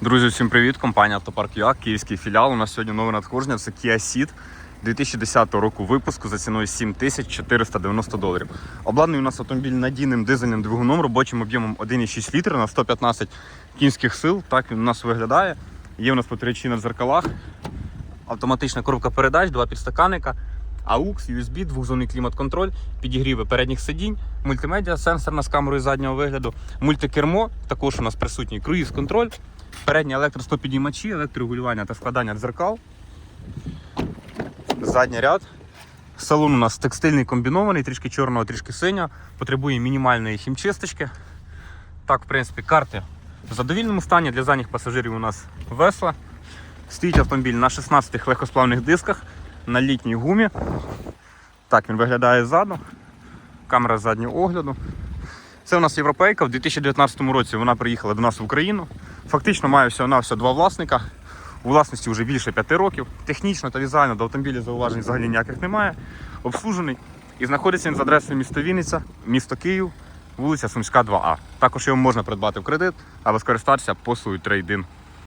Друзі, всім привіт! Компанія Автопарк ЮА, київський філіал. У нас сьогодні нове надходження. Це Kia Ceed 2010 року випуску за ціною 7490 доларів. Обладнаний у нас автомобіль надійним дизельним двигуном, робочим об'ємом 1,6 літра на 115 кінських сил. Так він у нас виглядає. Є у нас потричі на дзеркалах, автоматична коробка передач, два підстаканника. AUX, USB, двохзонний клімат-контроль, підігріви передніх сидінь, мультимедіа, сенсорна з камерою заднього вигляду, мультикермо, також у нас присутній круїз-контроль, передні електростопідіймачі, електрорегулювання та складання дзеркал. Задній ряд. Салон у нас текстильний комбінований, трішки чорного, трішки синього, потребує мінімальної хімчисточки. Так, в принципі, карти в задовільному стані. Для задніх пасажирів у нас весла. Стоїть автомобіль на 16 легкосплавних дисках на літній гумі. Так він виглядає ззаду. Камера заднього огляду. Це у нас європейка. В 2019 році вона приїхала до нас в Україну. Фактично має всього-навсього два власника. У власності вже більше 5 років. Технічно та візуально до автомобіля зауважень взагалі ніяких немає. Обслужений. І знаходиться він з адресою місто Вінниця, місто Київ, вулиця Сумська, 2А. Також його можна придбати в кредит або скористатися послугою трейдин.